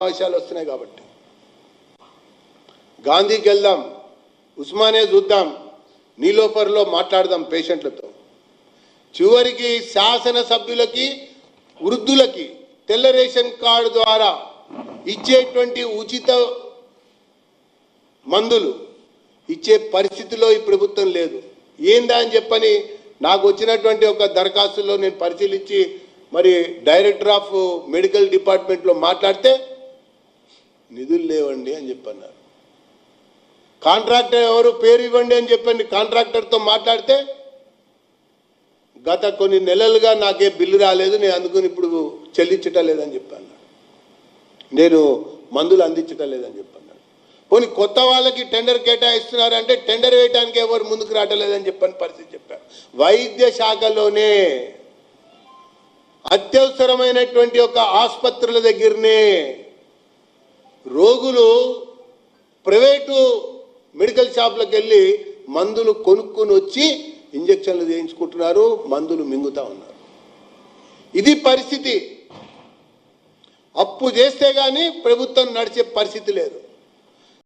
అవకాశాలు వస్తున్నాయి కాబట్టి. గాంధీకి వెళ్దాం ఉస్మానే చూద్దాం నీలోఫర్లో మాట్లాడదాం పేషెంట్లతో. చివరికి శాసనసభ్యులకి వృద్ధులకి తెల్ల రేషన్ కార్డు ద్వారా ఇచ్చేటువంటి ఉచిత మందులు ఇచ్చే పరిస్థితిలో ఈ ప్రభుత్వం లేదు. ఏందా అని చెప్పని నాకు వచ్చినటువంటి ఒక దరఖాస్తులో నేను పరిశీలించి మరి డైరెక్టర్ ఆఫ్ మెడికల్ డిపార్ట్మెంట్లో మాట్లాడితే నిధులు లేవండి అని చెప్పన్నారు. కాంట్రాక్టర్ ఎవరు పేరు ఇవ్వండి అని చెప్పండి కాంట్రాక్టర్తో మాట్లాడితే గత కొన్ని నెలలుగా నాకే బిల్లు రాలేదు నేను అందుకని ఇప్పుడు చెల్లించటం లేదని చెప్పాను నేను మందులు అందించటం లేదని చెప్పన్నాడు పోనీ కొత్త వాళ్ళకి టెండర్ కేటాయిస్తున్నారంటే టెండర్ వేయడానికి ఎవరు ముందుకు రావట్లేదని చెప్పని పరిస్థితి చెప్పారు. వైద్య శాఖలోనే అత్యవసరమైనటువంటి ఒక ఆసుపత్రుల దగ్గరనే రోగులు ప్రైవేటు మెడికల్ షాప్లకు వెళ్ళి మందులు కొనుక్కొని వచ్చి ఇంజక్షన్లు చేయించుకుంటున్నారు మందులు మింగుతా ఉన్నారు. ఇది పరిస్థితి. అప్పు చేస్తే కానీ ప్రభుత్వం నడిచే పరిస్థితి లేదు.